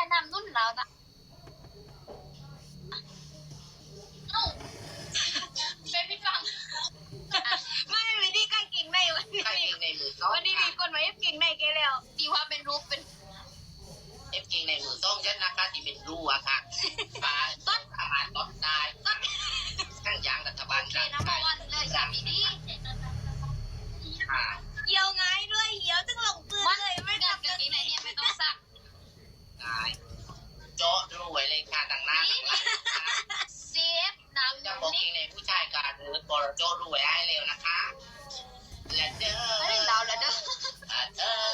แนะนำนุ่นแล้วนะเป็นพี่ฟัง ไม่วินดี้กล้กินไม่วันนี้กางเกงในมือส้มวันนี้มีคนมาเอฟกินไม่เกลียวตีว่าเป็นรูปเป็นเอฟเกงในมือต้องฉันนะคะที่เป็นรูปอะค่ะฟ้าต้นอาหารต้นตายต้นข้างยางรัฐบาลรัฐนะบาลวันเลยสามีดี้เหี่ยวไงด้วยเหี่ยวจึงหลงปืนเลยไม่ทำกางเกงในเนี่ยไม่ต้องสักายโจ๊ะรวยเลยค่ะต่างหน้าต่างหลังะคะเซฟนำจะบอกนิเองเลยผู้ชายการรือบอโจ๊ะรวยให้เร็วนะคะ และเด้อไม่ได้เราแล้วเด้อ อะเด้อ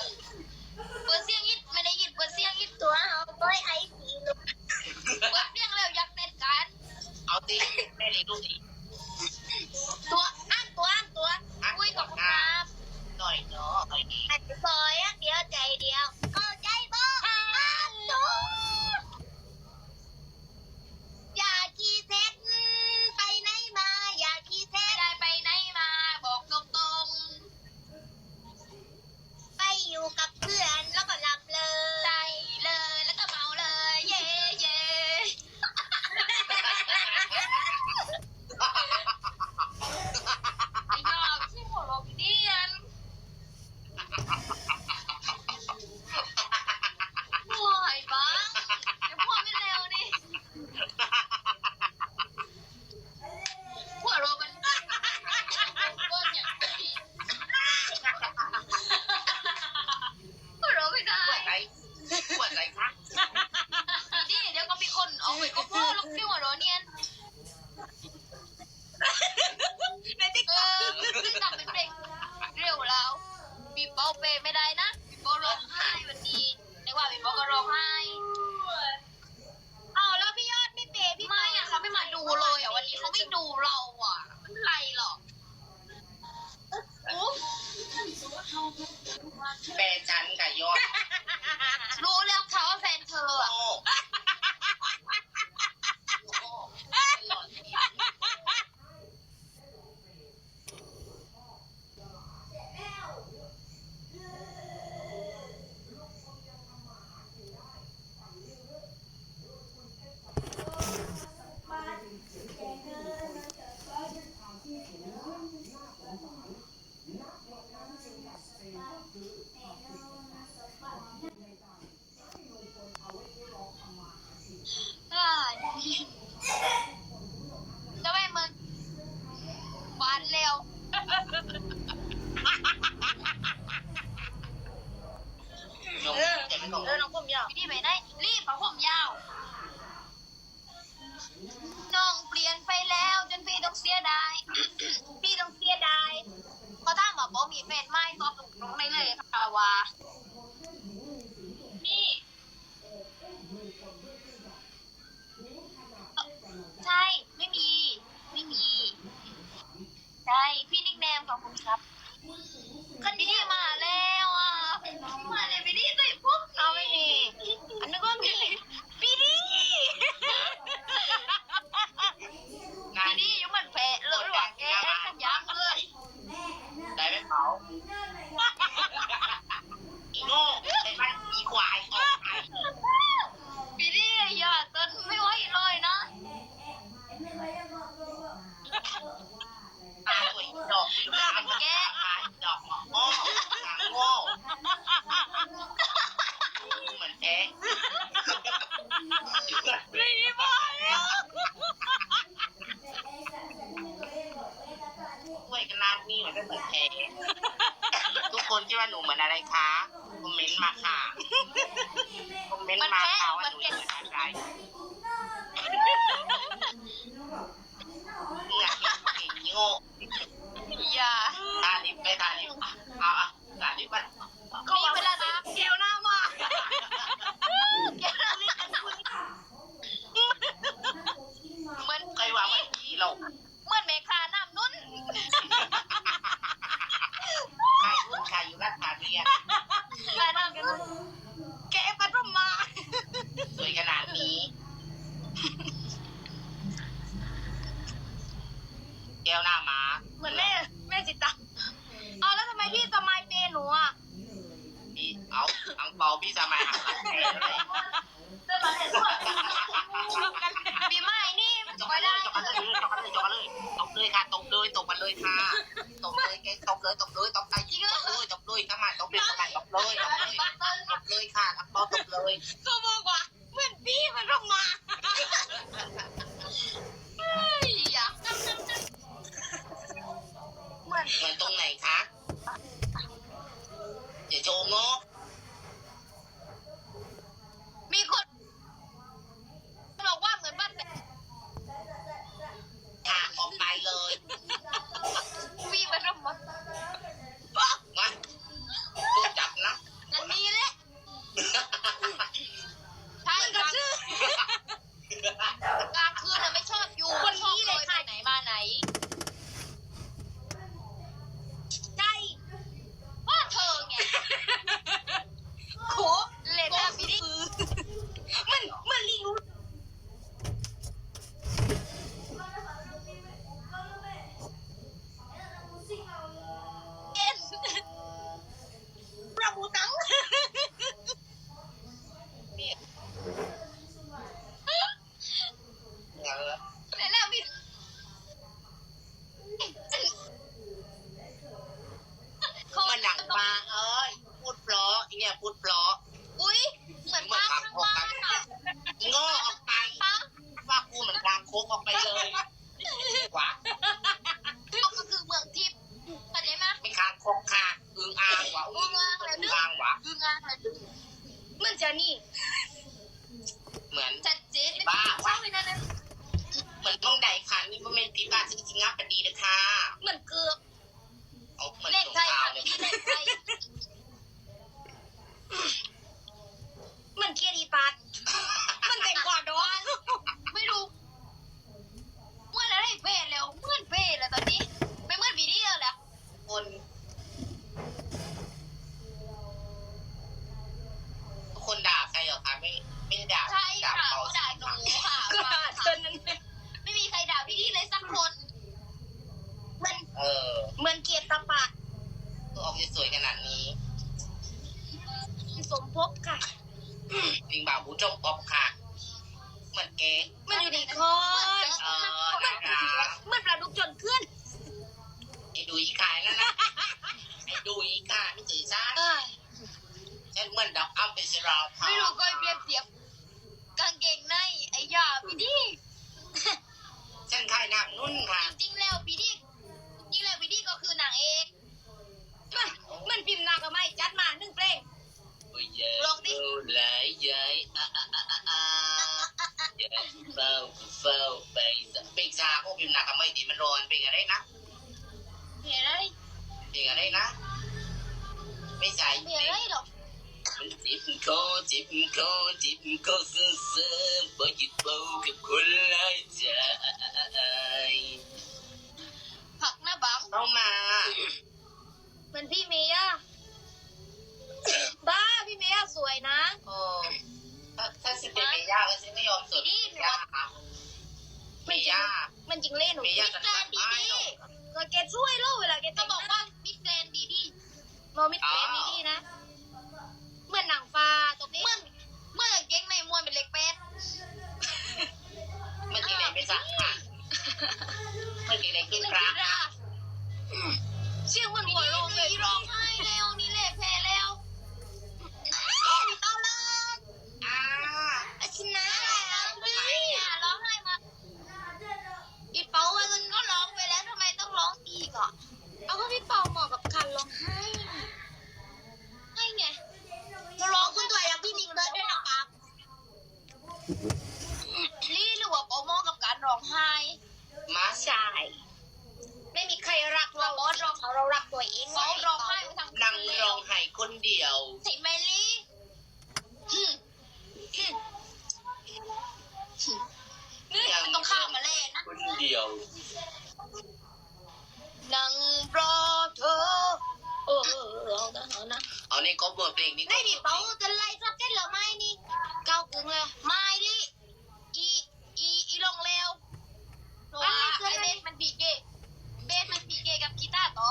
เปิดเสียงอิดไม่ได้ยินเปิดเสียงอิดตัวเอาไปไอ อะมันไรหรอกอุ๊แฟนฉันกับยอด รู้แล้วเขาว่าแฟนเธออะ พี่ดีไปไหนรีบเอา มืองเกียรติปะตัวออกสวยขนาดนี้สมภพค่ะปิงบ่าวบูจงอบค่ะ เหมือนเก๊มันอยู่ดีคอนเออนะคะมันปลาดุกจนขึ้นไอ้ดุยขายแล้วนะไอ้ดุยขายไม่จีจ้าฉันเหมือนดอกอัมเปสราไม่รู้ก็เปรียบเทียบกางเกงในไอ้ยาพี่ดี ก็จิบก็เสื่อเสื่อบ่จิตเบากับคนหลายใจผักหน้าบังต้องมา เหมือนพี่เมียบ้าพี่เมียสวยนะโอ้ถ้าสิเป็นเมียก็ฉัไม่ยอมสวยดีนเมีย่ามันจริงเล่นหนูมิสแกรนดีดีเราแกช่วยลูกเวลาแกจะบอกว่ามิสแกรนดีดีเรามิสแกรนดีดีนะ สักค่ะไม่เกี่ยกินปลา เชื่อมันหัวลงเลยร้องไห้แล้วนี่ ดังเพราะเธอเออเอานะเอานะเอานี่ก็เปิดเพลงนี้ไม่มีเป้าจะไล่จับเจ็ดหรอไม่นี่เก้ากึ่งเลยไม่ดิอีอีอีลงเร็วว่าไอเบสมันปีเกเบสมันปีเกกับกีตาร์ต่อ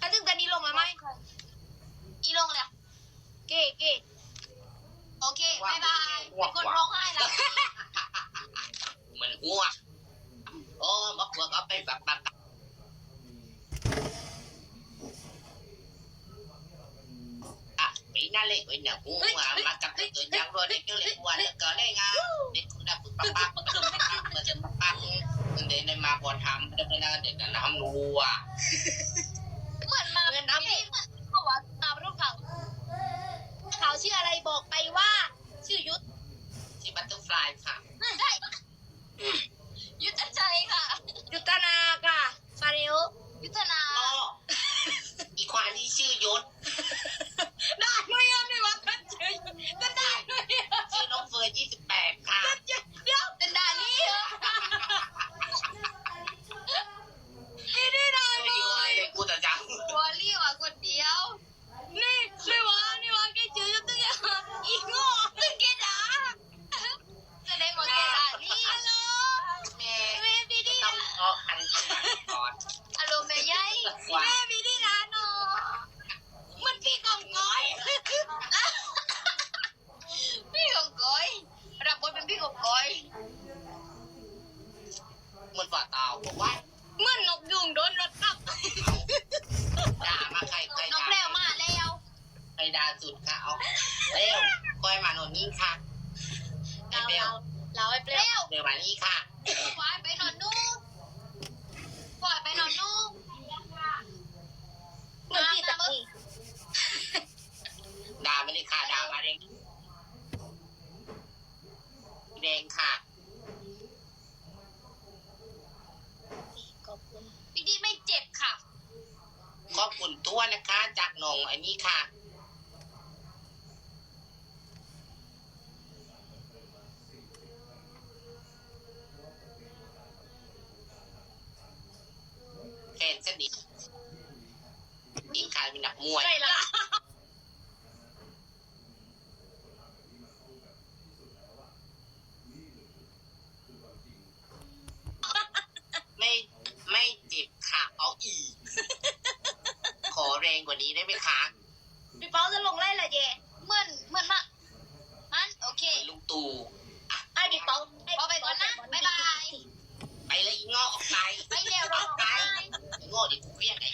ถ้าถึงตอนนี้ลงมาไหมอีลงเลยเก๋เก๋โอเคบายบายเป็นคนร้องไห้แล้วมือนอ้ว บ่มาพวกเอาไปฝักบักอะปีนั่นเลยกันเนี่ยกูมามากับตัวยังรอเด็กยังเล็กวันก็ได้งาเด็กคุณได้ปุ๊บปั๊บปั๊บปั๊บปั๊บปั๊บเด็กในมาพอทำเด็กในทำรัว แดงค่ะ ขอบคุณ พี่ดีไม่เจ็บค่ะ ขอบคุณตัวนะคะ จากหนองอันนี้ค่ะ แฟนสนิทนิ่งคายเป็นนักมวย่ะ เอาอีก ขอแรงกว่านี้ได้ไหมคะพี่เป้าจะลงไล่ละเยเหมือนเหมือนมะมันโอเคลุงตู่อะไอ้พี่ป้ไอ้เอไปก่อนนะบ๊ายบายไปเลยอีงอออกไป ไปเร็วออกไปงอดิกูเรียกไอ้